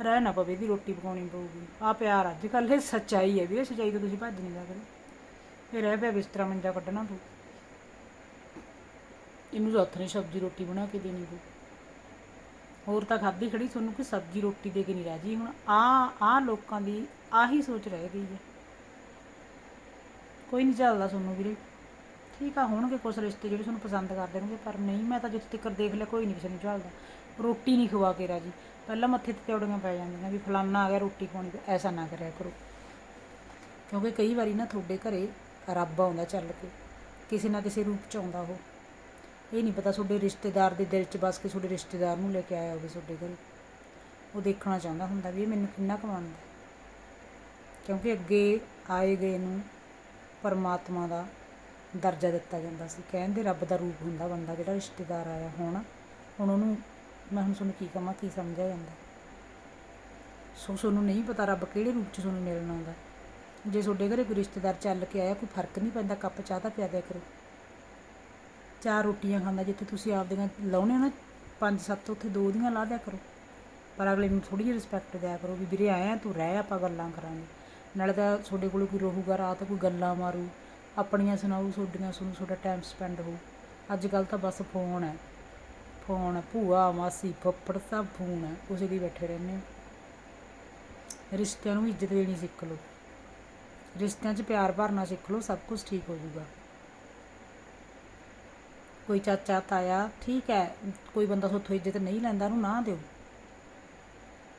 ਰਹਿ ਨਾ ਪਵੇ ਦੀ ਰੋਟੀ ਪਕਾਉਣੀ ਪਊਗੀ। ਆ ਪਿਆਰ ਅੱਜ ਕੱਲ੍ਹ ਇਹ ਸੱਚਾਈ ਹੈ ਵੀ ਇਹ ਸੱਚਾਈ ਤੋਂ ਤੁਸੀਂ ਭੱਜ ਨਹੀਂ ਸਕਦੇ। ਇਹ ਰਹਿ ਪਿਆ ਬਿਸਤਰਾ ਮੰਜਾ ਕੱਢਣਾ ਪਊ ਇਹਨੂੰ ਹੱਥ ਨੇ ਸਬਜ਼ੀ ਰੋਟੀ ਬਣਾ ਕੇ ਦੇਣੀ ਪਊ। ਹੋਰ ਤਾਂ ਖਾਦੀ ਖੜੀ, ਤੁਹਾਨੂੰ ਕਿ ਸਬਜ਼ੀ ਰੋਟੀ ਦੇ ਕੇ ਨਹੀਂ ਰਾਜੀ। ਹੁਣ ਆ ਆ ਲੋਕਾਂ ਦੀ ਆਹੀ ਸੋਚ ਰਹਿ ਗਈ ਹੈ। ਕੋਈ ਨਹੀਂ ਚੱਲਦਾ ਤੁਹਾਨੂੰ ਵੀਰੇ। ਠੀਕ ਆ, ਹੋਣਗੇ ਕੁਛ ਰਿਸ਼ਤੇ ਜਿਹੜੇ ਤੁਹਾਨੂੰ ਪਸੰਦ ਕਰ ਦੇਣਗੇ ਪਰ ਨਹੀਂ, ਮੈਂ ਤਾਂ ਜਿੱਥੇ ਤੱਕ ਦੇਖ ਲਿਆ, ਕੋਈ ਨਹੀਂ ਕਿਸੇ ਨੂੰ ਚੱਲਦਾ ਰੋਟੀ ਨਹੀਂ ਖਵਾ ਕੇ ਰਾਜੀ। ਪਹਿਲਾਂ ਮੱਥੇ ਤੇ ਚੌੜੀਆਂ ਪੈ ਜਾਂਦੀਆਂ ਵੀ ਫਲਾਨਾ ਆ ਗਿਆ, ਰੋਟੀ ਖਵਾਉਣੀ ਐਸਾ ਨਾ ਕਰਿਆ ਕਰੋ। ਕਿਉਂਕਿ ਕਈ ਵਾਰੀ ਨਾ ਤੁਹਾਡੇ ਘਰੇ ਰੱਬ ਆਉਂਦਾ ਚੱਲ ਕੇ, ਕਿਸੇ ਨਾ ਕਿਸੇ ਰੂਪ ਚ ਆਉਂਦਾ ਉਹ। ਇਹ ਨਹੀਂ ਪਤਾ ਤੁਹਾਡੇ ਰਿਸ਼ਤੇਦਾਰ ਦੇ ਦਿਲ 'ਚ ਬਸ ਕੇ ਤੁਹਾਡੇ ਰਿਸ਼ਤੇਦਾਰ ਨੂੰ ਲੈ ਕੇ ਆਇਆ ਹੋਵੇ ਤੁਹਾਡੇ ਘਰੇ। ਉਹ ਦੇਖਣਾ ਚਾਹੁੰਦਾ ਹੁੰਦਾ ਵੀ ਇਹ ਮੈਨੂੰ ਕਿੰਨਾ ਕਮਾਉਂਦਾ ਕਿਉਂਕਿ ਅੱਗੇ ਆਏ ਗਏ ਨੂੰ ਪਰਮਾਤਮਾ ਦਾ ਦਰਜਾ ਦਿੱਤਾ ਜਾਂਦਾ ਸੀ। ਕਹਿੰਦੇ ਰੱਬ ਦਾ ਰੂਪ ਹੁੰਦਾ ਬੰਦਾ ਜਿਹੜਾ ਰਿਸ਼ਤੇਦਾਰ ਆਇਆ ਹੁਣ ਹੁਣ ਉਹਨੂੰ ਮੈਂ ਹੁਣ ਤੁਹਾਨੂੰ ਕੀ ਕਹਾਂ, ਕੀ ਸਮਝਿਆ ਜਾਂਦਾ। ਸੋ ਤੁਹਾਨੂੰ ਨਹੀਂ ਪਤਾ ਰੱਬ ਕਿਹੜੇ ਰੂਪ 'ਚ ਤੁਹਾਨੂੰ ਮਿਲਣ ਆਉਂਦਾ। ਜੇ ਤੁਹਾਡੇ ਘਰੇ ਕੋਈ ਰਿਸ਼ਤੇਦਾਰ ਚੱਲ ਕੇ ਆਇਆ, ਕੋਈ ਫ਼ਰਕ ਨਹੀਂ ਪੈਂਦਾ, ਕੱਪ ਚਾਹ ਦਾ ਪਿਆ ਦਿਆ ਕਰੋ। ਚਾਰ ਰੋਟੀਆਂ ਖਾਂਦਾ, ਜਿੱਥੇ ਤੁਸੀਂ ਆਪਦੀਆਂ ਲਾਉਣੇ ਹੋ ਨਾ, ਪੰਜ ਸੱਤ ਉੱਥੇ ਦੋ ਦੀਆਂ ਲਾ ਦਿਆ ਕਰੋ। ਪਰ ਅਗਲੇ ਨੂੰ ਥੋੜੀ ਜਿਹੀ ਰਿਸਪੈਕਟ ਦਿਆ ਕਰੋ ਵੀ ਵੀਰੇ ਆਇਆ ਤੂੰ, ਰਹਿ ਆਪਾਂ ਗੱਲਾਂ ਕਰਾਂਗੇ। ਨਾਲੇ ਤਾਂ ਤੁਹਾਡੇ ਕੋਲ ਕੋਈ ਰਹੂਗਾ, ਰਾਤ ਕੋਈ ਗੱਲਾਂ ਮਾਰੂ, ਆਪਣੀਆਂ ਸੁਣਾਊ, ਤੁਹਾਡੀਆਂ ਸੁਣੂ, ਤੁਹਾਡਾ ਟਾਈਮ ਸਪੈਂਡ ਹੋਊ। ਅੱਜ ਕੱਲ ਤਾਂ ਬਸ ਫੋਨ ਹੈ। ਫੋਨ ਭੂਆ, ਮਾਸੀ, ਫੱਫੜ ਸਭ ਫੋਨ ਹੈ, ਉਸੇ ਲਈ ਬੈਠੇ ਰਹਿੰਦੇ ਹੋ। ਰਿਸ਼ਤਿਆਂ ਨੂੰ ਇੱਜ਼ਤ ਦੇਣੀ ਸਿੱਖ ਲਓ। ਰਿਸ਼ਤਿਆਂ 'ਚ ਪਿਆਰ ਭਰਨਾ ਸਿੱਖ ਲਓ, ਸਭ ਕੁਝ ਠੀਕ ਹੋ ਜਾਊਗਾ। ਕੋਈ ਚਾਚਾ, ਤਾਇਆ, ਠੀਕ ਹੈ, ਕੋਈ ਬੰਦਾ ਸੋਥੋਂ ਇੱਜ਼ਤ ਨਹੀਂ ਲੈਂਦਾ, ਉਹਨੂੰ ਨਾ ਦਿਓ।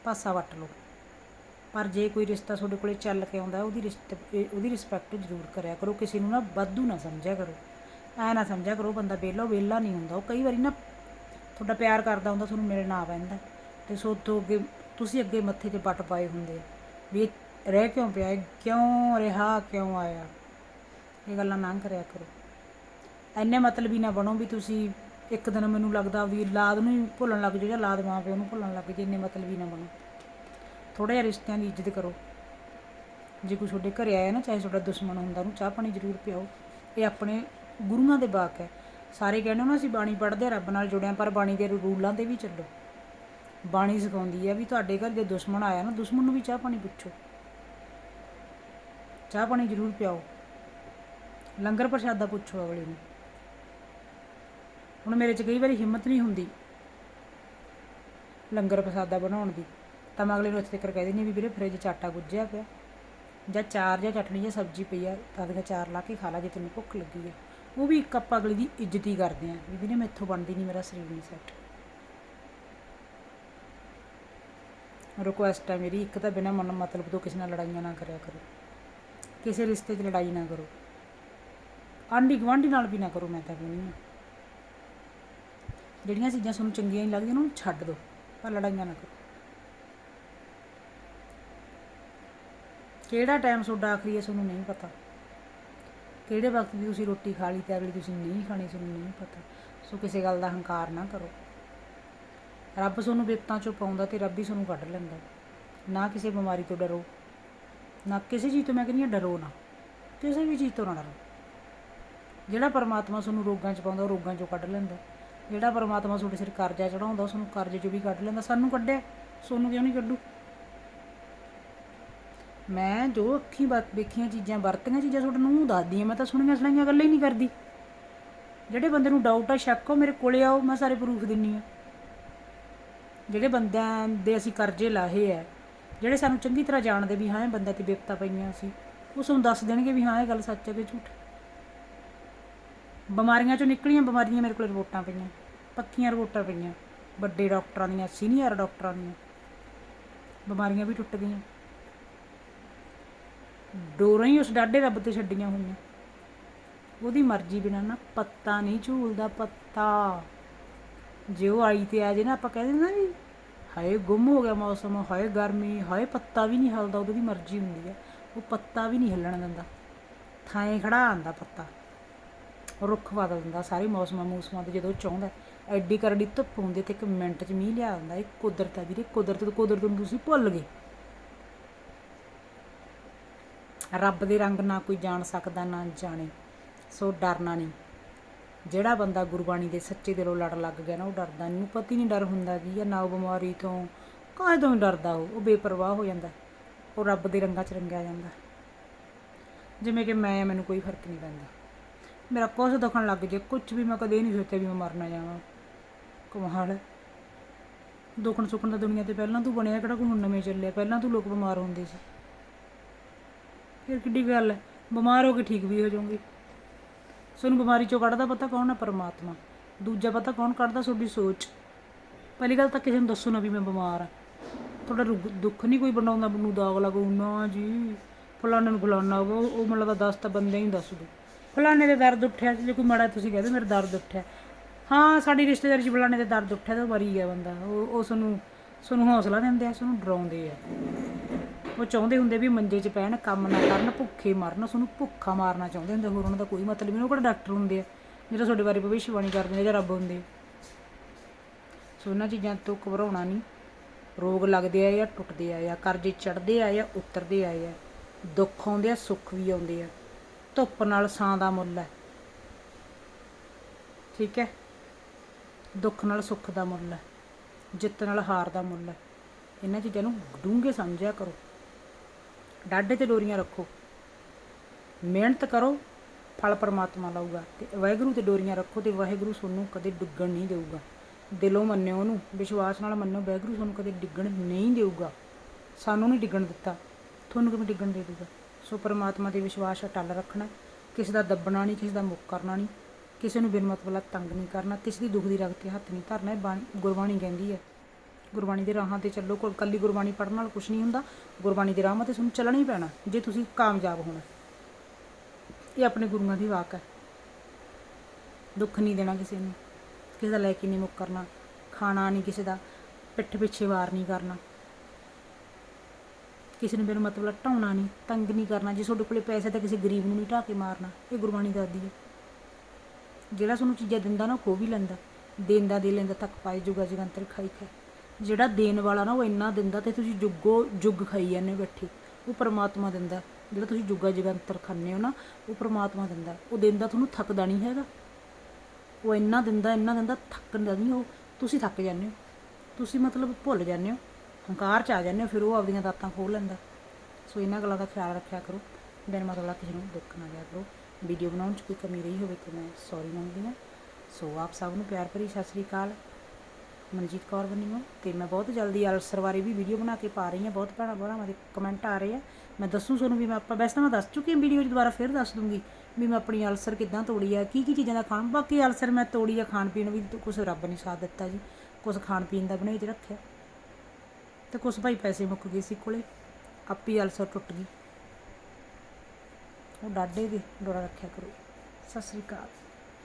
ਪਾਸਾ ਵੱਟ ਲਓ। ਪਰ ਜੇ ਕੋਈ ਰਿਸ਼ਤਾ ਤੁਹਾਡੇ ਕੋਲੇ ਚੱਲ ਕੇ ਆਉਂਦਾ, ਉਹਦੀ ਰਿਸ਼ਤੇ ਉਹਦੀ ਰਿਸਪੈਕਟ ਜ਼ਰੂਰ ਕਰਿਆ ਕਰੋ। ਕਿਸੇ ਨੂੰ ਨਾ ਵਾਧੂ ਨਾ ਸਮਝਿਆ ਕਰੋ। ਐ ਨਾ ਸਮਝਿਆ ਕਰੋ, ਬੰਦਾ ਵਿਹਲਾ ਵਿਹਲਾ ਨਹੀਂ ਹੁੰਦਾ। ਉਹ ਕਈ ਵਾਰੀ ਨਾ ਤੁਹਾਡਾ ਪਿਆਰ ਕਰਦਾ ਹੁੰਦਾ, ਤੁਹਾਨੂੰ ਮਿਲਣ ਆ ਪੈਂਦਾ ਤੇ ਸੋਤੋਂ ਅੱਗੇ ਤੁਸੀਂ ਅੱਗੇ ਮੱਥੇ ਤੇ ਪੱਟ ਪਾਏ ਹੁੰਦੇ ਵੀ ਇਹ ਰਹਿ ਕਿਉਂ ਪਿਆ? ਕਿਉਂ ਰਿਹਾ? ਕਿਉਂ ਆਇਆ? ਇਹ ਗੱਲਾਂ ਨਾ ਕਰਿਆ ਕਰੋ। ਐਨੇ ਮਤਲਬੀ ਨਾ ਬਣੋ ਵੀ ਤੁਸੀਂ ਇੱਕ ਦਿਨ ਮੈਨੂੰ ਲੱਗਦਾ ਵੀ ਲਾਦ ਨੂੰ ਹੀ ਭੁੱਲਣ ਲੱਗ ਜਾਓ ਜਾਂ ਲਾਦ ਮਾਂ ਪਿਓ ਨੂੰ ਭੁੱਲਣ ਲੱਗ ਜੇ ਇੰਨੇ ਮਤਲਬ ਮਤਲਬੀ ਨਾ ਬਣੋ। ਥੋੜਾ ਜਿਹਾ ਰਿਸ਼ਤਿਆਂ ਦੀ ਇੱਜ਼ਤ ਕਰੋ। ਜੇ ਕੋਈ ਤੁਹਾਡੇ ਘਰੇ ਆਇਆ ਨਾ, ਚਾਹੇ ਤੁਹਾਡਾ ਦੁਸ਼ਮਣ ਹੁੰਦਾ, ਉਹਨੂੰ ਚਾਹ ਪਾਣੀ ਜ਼ਰੂਰ ਪਿਆਓ। ਇਹ ਆਪਣੇ ਗੁਰੂਆਂ ਦੇ ਬਾਕ ਹੈ। ਸਾਰੇ ਕਹਿੰਦੇ ਨਾ, ਅਸੀਂ ਬਾਣੀ ਪੜ੍ਹਦੇ ਰੱਬ ਨਾਲ ਜੁੜਿਆ ਪਰ ਬਾਣੀ ਦੇ ਰੂਲਾਂ ਤੇ ਵੀ ਚੱਲੋ। ਬਾਣੀ ਸਿਖਾਉਂਦੀ ਹੈ ਵੀ ਤੁਹਾਡੇ ਘਰ ਜੇ ਦੁਸ਼ਮਣ ਆਇਆ ਨਾ, ਦੁਸ਼ਮਣ ਨੂੰ ਵੀ ਚਾਹ ਪਾਣੀ ਪੁੱਛੋ। ਚਾਹ ਪਾਣੀ ਜ਼ਰੂਰ ਪਿਆਓ। ਲੰਗਰ ਪ੍ਰਸ਼ਾਦਾ ਪੁੱਛੋ ਅਗਲੇ ਨੂੰ। ਹੁਣ ਮੇਰੇ 'ਚ ਕਈ ਵਾਰੀ ਹਿੰਮਤ ਨਹੀਂ ਹੁੰਦੀ ਲੰਗਰ ਪ੍ਰਸਾਦਾ ਬਣਾਉਣ ਦੀ। ਤਾਂ ਮੈਂ ਅਗਲੇ ਨੂੰ ਇੱਥੇ ਤੱਕ ਕਹਿ ਦਿੰਦੀ ਵੀ ਵੀਰੇ ਫ੍ਰਿਜ 'ਚ ਆਟਾ ਗੁੱਝਿਆ ਪਿਆ। ਜਾਂ ਚਾਰ ਜਾਂ ਚਟਣੀ ਜਾਂ ਸਬਜ਼ੀ ਪਈ ਆ, ਤਾਂ ਦੀਆਂ ਚਾਰ ਲਾ ਕੇ ਖਾ ਲਾ ਜੇ ਤੈਨੂੰ ਭੁੱਖ ਲੱਗੀ ਆ। ਉਹ ਵੀ ਇੱਕ ਆਪਾਂ ਅਗਲੇ ਦੀ ਇੱਜ਼ਤ ਹੀ ਕਰਦੇ ਆ ਵੀ ਵੀਰੇ ਮੈਥੋਂ ਬਣਦੀ ਨਹੀਂ, ਮੇਰਾ ਸਰੀਰ ਨਹੀਂ ਸੈੱਟ ਰਿਕੁਐਸਟ ਹੈ ਮੇਰੀ, ਇੱਕ ਤਾਂ ਬਿਨਾਂ ਮਨ ਮਤਲਬ ਤੋਂ ਕਿਸੇ ਨਾਲ ਲੜਾਈਆਂ ਨਾ ਕਰਿਆ ਕਰੋ। ਕਿਸੇ ਰਿਸ਼ਤੇ 'ਚ ਲੜਾਈ ਨਾ ਕਰੋ। ਆਂਢੀ ਗੁਆਂਢੀ ਨਾਲ ਵੀ ਨਾ ਕਰੋ, ਮੈਂ ਤਾਂ ਕਹਿੰਦੀ ਹਾਂ। ਜਿਹੜੀਆਂ ਚੀਜ਼ਾਂ ਤੁਹਾਨੂੰ ਚੰਗੀਆਂ ਨਹੀਂ ਲੱਗਦੀਆਂ, ਉਹਨੂੰ ਛੱਡ ਦਿਓ, ਪਰ ਲੜਾਈਆਂ ਨਾ ਕਰੋ। ਕਿਹੜਾ ਟਾਈਮ ਤੁਹਾਡਾ ਆਖਰੀ ਹੈ, ਤੁਹਾਨੂੰ ਨਹੀਂ ਪਤਾ। ਕਿਹੜੇ ਵਕਤ ਦੀ ਤੁਸੀਂ ਰੋਟੀ ਖਾ ਲਈ ਤੇ ਅਗਲੀ ਤੁਸੀਂ ਨਹੀਂ ਖਾਣੀ, ਤੁਹਾਨੂੰ ਨਹੀਂ ਪਤਾ। ਸੋ ਕਿਸੇ ਗੱਲ ਦਾ ਹੰਕਾਰ ਨਾ ਕਰੋ। ਰੱਬ ਤੁਹਾਨੂੰ ਵਿਪਤਾਂ ਚੋਂ ਪਾਉਂਦਾ ਤੇ ਰੱਬ ਹੀ ਤੁਹਾਨੂੰ ਕੱਢ ਲੈਂਦਾ। ਨਾ ਕਿਸੇ ਬਿਮਾਰੀ ਤੋਂ ਡਰੋ। ਨਾ ਕਿਸੇ ਚੀਜ਼ ਤੋਂ, ਮੈਂ ਕਹਿੰਦੀ ਹਾਂ ਡਰੋ ਨਾ। ਕਿਸੇ ਵੀ ਚੀਜ਼ ਤੋਂ ਨਾ ਡਰੋ। ਜਿਹੜਾ ਪਰਮਾਤਮਾ ਤੁਹਾਨੂੰ ਰੋਗਾਂ 'ਚ ਪਾਉਂਦਾ, ਉਹ ਰੋਗਾਂ 'ਚੋਂ ਕੱਢ ਲੈਂਦਾ। ਜਿਹੜਾ ਪਰਮਾਤਮਾ ਤੁਹਾਡੇ ਸਿਰ ਕਰਜ਼ਾ ਚੜਾਉਂਦਾ ਉਸ ਨੂੰ ਕਰਜ਼ੇ 'ਚੋਂ ਵੀ ਕੱਢ ਲੈਂਦਾ। ਸਾਨੂੰ ਕੱਢਿਆ। ਸੋਨੂੰ ਕਿਉਂ ਨਹੀਂ ਕੱਢੂ? ਮੈਂ ਜੋ ਅੱਖੀਂ ਵਰਤ ਵੇਖੀਆਂ ਚੀਜ਼ਾਂ, ਵਰਤੀਆਂ ਚੀਜ਼ਾਂ ਤੁਹਾਡੇ ਨੂੰ ਦੱਸਦੀ ਹਾਂ। ਮੈਂ ਤਾਂ ਸੁਣੀਆਂ ਸੁਣਾਈਆਂ ਗੱਲਾਂ ਹੀ ਨਹੀਂ ਕਰਦੀ। ਜਿਹੜੇ ਬੰਦੇ ਨੂੰ ਡਾਊਟ ਆ, ਸ਼ੱਕ ਆ ਮੇਰੇ ਕੋਲੇ ਆਓ, ਮੈਂ ਸਾਰੇ ਪ੍ਰੂਫ ਦਿੰਨੀ ਆ ਜਿਹੜੇ ਬੰਦਿਆਂ ਦੇ ਅਸੀਂ ਕਰਜ਼ੇ ਲਾਹੇ ਆ, ਜਿਹੜੇ ਸਾਨੂੰ ਚੰਗੀ ਤਰ੍ਹਾਂ ਜਾਣਦੇ ਵੀ ਹਾਂ, ਇਹ ਬੰਦਾ ਤੇ ਵਿਪਤਾ ਪਈਆਂ ਸੀ, ਉਹ ਸਾਨੂੰ ਦੱਸ ਦੇਣਗੇ ਵੀ ਹਾਂ, ਇਹ ਗੱਲ ਸੱਚ ਹੈ ਕਿ ਝੂਠ। ਬਿਮਾਰੀਆਂ ਚੋਂ ਨਿਕਲੀਆਂ ਬਿਮਾਰੀਆਂ, ਮੇਰੇ ਕੋਲ ਰਿਪੋਰਟਾਂ ਪਈਆਂ, ਪੱਕੀਆਂ ਰਿਪੋਰਟਾਂ ਪਈਆਂ। ਵੱਡੇ ਡਾਕਟਰਾਂ ਦੀਆਂ, ਸੀਨੀਅਰ ਡਾਕਟਰਾਂ ਦੀਆਂ, ਬਿਮਾਰੀਆਂ ਵੀ ਟੁੱਟ ਗਈਆਂ। ਡੋਰਾਂ ਹੀ ਉਸ ਡਾਢੇ ਰੱਬ ਤੇ ਛੱਡੀਆਂ ਹੋਈਆਂ। ਉਹਦੀ ਮਰਜ਼ੀ ਬਿਨਾਂ ਨਾ ਪੱਤਾ ਨਹੀਂ ਝੂਲਦਾ, ਪੱਤਾ। ਜੇ ਉਹ ਆਈ ਤੇ ਆ ਜੇ ਨਾ, ਆਪਾਂ ਕਹਿੰਦੇ ਨਾ ਵੀ ਹਾਏ ਗੁੰਮ ਹੋ ਗਿਆ ਮੌਸਮ, ਹਾਏ ਗਰਮੀ, ਹਾਏ ਪੱਤਾ ਵੀ ਨਹੀਂ ਹਿਲਦਾ, ਉਹਦੀ ਮਰਜ਼ੀ ਹੁੰਦੀ ਆ। ਉਹ ਪੱਤਾ ਵੀ ਨਹੀਂ ਹਿੱਲਣ ਦਿੰਦਾ। ਥਾਂ ਖੜਾ ਆਂਦਾ ਪੱਤਾ। ਰੁੱਖ ਬਦਲ ਦਿੰਦਾ, ਸਾਰੇ ਮੌਸਮਾਂ ਮੂਸਮਾਂ ਦੇ ਜਦੋਂ ਚਾਹੁੰਦਾ ਐਡੀ ਕਰੜੀ ਧੁੱਪ ਹੁੰਦੀ ਤੇ ਇੱਕ ਮਿੰਟ 'ਚ ਮੀਂਹ ਲਿਆ ਦਿੰਦਾ, ਇਹ ਕੁਦਰਤ ਆ ਵੀਰੇ, ਕੁਦਰਤ ਕੁਦਰਤ ਨੂੰ ਤੁਸੀਂ ਭੁੱਲ ਗਏ। ਰੱਬ ਦੇ ਰੰਗ ਨਾ ਕੋਈ ਜਾਣ ਸਕਦਾ, ਨਾ ਜਾਣੇ। ਸੋ ਡਰਨਾ ਨਹੀਂ। ਜਿਹੜਾ ਬੰਦਾ ਗੁਰਬਾਣੀ ਦੇ ਸੱਚੇ ਦਿਲੋਂ ਲੜ ਲੱਗ ਗਿਆ ਨਾ, ਉਹ ਡਰਦਾ ਨਹੀਂ। ਉਹਨੂੰ ਪਤਾ ਹੀ ਨਹੀਂ ਡਰ ਹੁੰਦਾ ਕੀ ਆ ਨਾ ਉਹ ਬਿਮਾਰੀ ਤੋਂ ਕਾਹਦੇ ਤੋਂ ਹੀ ਡਰਦਾ ਉਹ? ਉਹ ਬੇਪਰਵਾਹ ਹੋ ਜਾਂਦਾ। ਉਹ ਰੱਬ ਦੇ ਰੰਗਾਂ 'ਚ ਰੰਗਿਆ ਜਾਂਦਾ। ਜਿਵੇਂ ਕਿ ਮੈਂ, ਮੈਨੂੰ ਕੋਈ ਫ਼ਰਕ ਨਹੀਂ ਪੈਂਦਾ। ਮੇਰਾ ਕੁਛ ਦੁਖਣ ਲੱਗ ਜੇ ਕੁਝ ਵੀ ਮੈਂ ਕਦੇ ਨਹੀਂ ਸੋਚਿਆ ਵੀ ਮੈਂ ਮਰਨਾ ਜਾਵਾਂ। ਕਮਾਲ। ਹੈ ਦੁਖਣ ਸੁਖਣ ਦਾ ਦੁਨੀਆ ਤੇ ਪਹਿਲਾਂ ਤੂੰ ਬਣਿਆ ਕਿਹੜਾ, ਕੋਈ ਹੁਣ ਨਵੇਂ ਚੱਲਿਆ। ਪਹਿਲਾਂ ਤੂੰ ਲੋਕ ਬਿਮਾਰ ਹੁੰਦੇ ਸੀ। ਫਿਰ ਕਿੱਡੀ ਗੱਲ ਹੈ? ਬਿਮਾਰ ਹੋ ਕੇ ਠੀਕ ਵੀ ਹੋ ਜਾਓਗੇ ਸਾਨੂੰ ਬਿਮਾਰੀ ਚੋਂ ਕੱਢਦਾ ਪਤਾ ਕੌਣ ਹੈ? ਪਰਮਾਤਮਾ। ਦੂਜਾ ਪਤਾ ਕੌਣ ਕੱਢਦਾ? ਤੁਹਾਡੀ ਸੋਚ। ਪਹਿਲੀ ਗੱਲ ਤਾਂ ਕਿਸੇ ਨੂੰ ਦੱਸੋ ਨਾ ਵੀ ਮੈਂ ਬਿਮਾਰ ਆ ਤੁਹਾਡਾ ਰੁਗ- ਦੁੱਖ ਨਹੀਂ ਕੋਈ ਬਣਾਉਂਦਾ? ਮੈਨੂੰ ਦਾਗ ਲਾਗੂ। ਨਾ ਜੀ। ਫਲਾਣੇ ਨੂੰ ਫਲਾਣਾ ਹੋਗਾ ਉਹ ਉਹ ਮੈਨੂੰ ਲੱਗਦਾ 10 ਤਾਂ ਬੰਦੇ ਹੀ ਦੱਸ ਦੋ ਫਲਾਣੇ ਦੇ ਦਰਦ ਉੱਠਿਆ ਜੇ ਕੋਈ ਮਾੜਾ ਤੁਸੀਂ ਕਹਦੇ ਮੇਰੇ ਦਰਦ ਉੱਠਿਆ। ਹਾਂ, ਸਾਡੀ ਰਿਸ਼ਤੇਦਾਰੀ ਚ ਫਲਾਣੇ ਦੇ ਦਰਦ ਉੱਠਿਆ ਤਾਂ ਮਰੀ ਗਿਆ ਬੰਦਾ। ਉਹ ਉਹ ਸਾਨੂੰ ਸਾਨੂੰ ਹੌਸਲਾ ਦਿੰਦੇ ਆ, ਸਾਨੂੰ ਡਰਾਉਂਦੇ ਆ। ਉਹ ਚਾਹੁੰਦੇ ਹੁੰਦੇ ਵੀ ਮੰਜੇ 'ਚ ਪੈਣ ਕੰਮ ਨਾ ਕਰਨ, ਭੁੱਖੇ ਮਰਨ ਸਾਨੂੰ ਭੁੱਖਾ ਮਾਰਨਾ ਚਾਹੁੰਦੇ ਹੁੰਦੇ, ਹੋਰ ਉਹਨਾਂ ਦਾ ਕੋਈ ਮਤਲਬ ਨਹੀਂ, ਉਹ ਕਿਹੜਾ ਡਾਕਟਰ ਹੁੰਦੇ ਆ, ਜਿਹੜਾ ਤੁਹਾਡੇ ਬਾਰੇ ਭਵਿੱਖਬਾਣੀ ਕਰਦੇ ਨੇ ਜਾਂ ਰੱਬ ਹੁੰਦੇ ਸੋ ਉਹਨਾਂ ਚੀਜ਼ਾਂ ਤੋਂ ਘਬਰਾਉਣਾ ਨਹੀਂ, ਰੋਗ ਲੱਗਦੇ ਆ ਜਾਂ ਟੁੱਟਦੇ ਆ ਜਾਂ ਕਰਜ਼ੇ ਚੜਦੇ ਆ ਜਾਂ ਉਤਰਦੇ ਆ ਆ, ਦੁੱਖ ਆਉਂਦੇ ਆ, ਸੁੱਖ ਵੀ ਆਉਂਦੇ ਆ, ਧੁੱਪ ਨਾਲ ਸਾਂ ਦਾ ਮੁੱਲ ਹੈ। ਠੀਕ ਹੈ? ਦੁੱਖ ਨਾਲ ਸੁੱਖ ਦਾ ਮੁੱਲ ਹੈ, ਜਿੱਤ ਨਾਲ ਹਾਰ ਦਾ ਮੁੱਲ ਹੈ। ਇਹਨਾਂ ਚੀਜ਼ਾਂ ਨੂੰ ਡੂੰਘੇ ਸਮਝਿਆ ਕਰੋ। ਡਾਢੇ ਤੇ ਡੋਰੀਆਂ ਰੱਖੋ। ਮਿਹਨਤ ਕਰੋ, ਫਲ ਪਰਮਾਤਮਾ ਲਾਊਗਾ। ਤੇ ਵਾਹਿਗੁਰੂ ਤੇ ਡੋਰੀਆਂ ਰੱਖੋ ਤੇ ਵਾਹਿਗੁਰੂ ਤੁਹਾਨੂੰ ਕਦੇ ਡੁੱਗਣ ਨਹੀਂ ਦੇਊਗਾ। ਦਿਲੋਂ ਮੰਨਿਓ ਉਹਨੂੰ, ਵਿਸ਼ਵਾਸ ਨਾਲ ਮੰਨਿਓ, ਵਾਹਿਗੁਰੂ ਤੁਹਾਨੂੰ ਕਦੇ ਡਿੱਗਣ ਨਹੀਂ ਦੇਊਗਾ। ਸਾਨੂੰ ਨਹੀਂ ਡਿੱਗਣ ਦਿੱਤਾ, ਤੁਹਾਨੂੰ ਕਿਵੇਂ ਡਿੱਗਣ ਦੇ ਦੇਊਗਾ? ਸੋ ਪਰਮਾਤਮਾ ਤੇ ਵਿਸ਼ਵਾਸ ਅਟੱਲ ਰੱਖਣਾ, ਕਿਸੇ ਦਾ ਦੱਬਣਾ ਨਹੀਂ, ਕਿਸੇ ਦਾ ਮੁੱਕ ਕਰਨਾ ਨਹੀਂ, ਕਿਸੇ ਨੂੰ ਬਿਨ ਮਤਲਬ ਤੰਗ ਨਹੀਂ ਕਰਨਾ, ਕਿਸੇ ਦੀ ਦੁੱਖ ਦੀ ਰਗ ਹੱਥ ਨਹੀਂ ਧਰਨਾ ਬਾਣੀ- ਗੁਰਬਾਣੀ ਕਹਿੰਦੀ ਹੈ। ਗੁਰਬਾਣੀ ਦੇ ਰਾਹਾਂ ਤੇ ਚੱਲੋ ਕੋਲ ਕੱਲੀ ਗੁਰਬਾਣੀ ਪੜ੍ਹਨ ਨਾਲ ਕੁਝ ਨਹੀਂ ਹੁੰਦਾ। ਗੁਰਬਾਣੀ ਦੇ ਰਾਹਾਂ ਤੇ ਤੁਹਾਨੂੰ ਚੱਲਣਾ ਹੀ ਪੈਣਾ, ਜੇ ਤੁਸੀਂ ਕਾਮਯਾਬ ਹੋਣਾ। ਇਹ ਆਪਣੇ ਗੁਰੂਆਂ ਦੀ ਵਾਕ ਹੈ। ਦੁੱਖ ਨਹੀਂ ਦੇਣਾ ਕਿਸੇ ਨੂੰ। ਕਿਸੇ ਦਾ ਲੈ ਕੇ ਨਹੀਂ ਮੁੱਕਰਨਾ। ਖਾਣਾ ਨਹੀਂ ਕਿਸੇ ਦਾ। ਪਿੱਠ ਪਿੱਛੇ ਵਾਰ ਨਹੀਂ ਕਰਨਾ। ਕਿਸੇ ਨੂੰ ਬਿਨ ਮਤਲਬ ਢਾਉਣਾ ਨਹੀਂ, ਤੰਗ ਨਹੀਂ ਕਰਨਾ। ਜੇ ਤੁਹਾਡੇ ਕੋਲੇ ਪੈਸੇ ਤਾਂ ਕਿਸੇ ਗਰੀਬ ਨੂੰ ਨਹੀਂ ਢਾ ਕੇ ਮਾਰਨਾ। ਇਹ ਗੁਰਬਾਣੀ ਦੱਸਦੀ ਹੈ। ਜਿਹੜਾ ਤੁਹਾਨੂੰ ਚੀਜ਼ਾਂ ਦਿੰਦਾ ਨਾ, ਉਹ ਖੋ ਵੀ ਲੈਂਦਾ। ਦੇਂਦਾ ਦੇ ਲੈਂਦਾ ਤੱਕ ਪਾਏ, ਜੁਗਾ ਜਗੰਤਰ, ਖਾਈ ਖਾਈ। ਜਿਹੜਾ ਦੇਣ ਵਾਲਾ ਨਾ ਉਹ ਇੰਨਾ ਦਿੰਦਾ ਤੇ ਤੁਸੀਂ ਜੁਗੋ ਜੁਗ ਖਾਈ ਜਾਂਦੇ ਬੈਠੇ ਉਹ ਪਰਮਾਤਮਾ ਦਿੰਦਾ। ਜਿਹੜਾ ਤੁਸੀਂ ਜੁਗਾ ਜਗੰਤਰ ਖਾਂਦੇ ਹੋ ਨਾ, ਉਹ ਪਰਮਾਤਮਾ ਦਿੰਦਾ। ਉਹ ਦਿੰਦਾ ਤੁਹਾਨੂੰ ਥੱਕਦਾ ਨਹੀਂ ਹੈਗਾ। ਉਹ ਇੰਨਾ ਦਿੰਦਾ ਇੰਨਾ ਦਿੰਦਾ, ਥੱਕਣ ਦਾ ਨਹੀਂ, ਉਹ ਤੁਸੀਂ ਥੱਕ ਜਾਂਦੇ ਹੋ। ਤੁਸੀਂ ਮਤਲਬ ਭੁੱਲ ਜਾਂਦੇ ਹੋ। ਹੰਕਾਰ ਚ ਆ ਜਾਂਦੇ ਹੋ, ਫਿਰ ਉਹ ਆਪਦੀਆਂ ਦਾਤਾਂ ਖੋਲ ਲੈਂਦਾ। ਸੋ ਇਹਨਾਂ ਗੱਲਾਂ ਦਾ ਖਿਆਲ ਰੱਖਿਆ ਕਰੋ। ਬਿਨ ਮਤਲਬ ਕਿਸੇ ਨੂੰ ਦੁੱਖ ਨਾ ਦਿਆ ਕਰੋ। ਵੀਡੀਓ ਬਣਾਉਣ ਚ ਕੋਈ ਕਮੀ ਰਹੀ ਹੋਵੇ ਤੇ ਮੈਂ ਸੌਰੀ ਮੰਗਦੀ ਹਾਂ। ਸੋ ਆਪ ਸਭ ਨੂੰ ਪਿਆਰ ਭਰੀ ਸਤਿ ਸ੍ਰੀ ਅਕਾਲ। ਮਨਜੀਤ ਕੌਰ ਬਣੀ ਹਾਂ ਤੇ ਮੈਂ ਬਹੁਤ ਜਲਦੀ ਅਲਸਰ ਬਾਰੇ ਵੀ ਵੀਡੀਓ ਬਣਾ ਕੇ ਪਾ ਰਹੀ ਹਾਂ। ਬਹੁਤ ਭੈਣਾਂ ਭਰਾਵਾਂ ਦੇ ਕਮੈਂਟ ਆ ਰਹੇ ਆ। ਮੈਂ ਦੱਸੂ ਤੁਹਾਨੂੰ ਵੀ ਮੈਂ ਆਪਾਂ ਵੈਸੇ ਤਾਂ ਮੈਂ ਦੱਸ ਚੁੱਕੀ ਹਾਂ ਵੀਡੀਓ 'ਚ, ਦੁਬਾਰਾ ਫਿਰ ਦੱਸ ਦੂੰਗੀ ਵੀ ਮੈਂ ਆਪਣੀ ਅਲਸਰ ਕਿੱਦਾਂ ਤੋੜੀ ਆ, ਕੀ ਕੀ ਚੀਜ਼ਾਂ ਦਾ ਖਾਣ ਬਾਕੀ ਅਲਸਰ ਮੈਂ ਤੋੜੀ ਆ ਖਾਣ ਪੀਣ ਵੀ ਕੁਝ ਰੱਬ ਨੇ ਸਾਥ ਦਿੱਤਾ ਜੀ। ਕੁਝ ਖਾਣ ਪੀਣ ਦਾ ਬਣਾਈ ਤੇ ਰੱਖਿਆ। ਤੇ ਕੁਝ ਭਾਈ ਪੈਸੇ ਮੁੱਕ ਗਏ ਸੀ ਕੋਲੇ। ਆਪੀ ਅਲਸਰ ਟੁੱਟ ਗਈ। ਉਹ ਡਾਡੇ ਦੇ, ਡੋਰਾ ਰੱਖਿਆ ਕਰੋ। ਸਤਿ ਸ੍ਰੀ ਅਕਾਲ।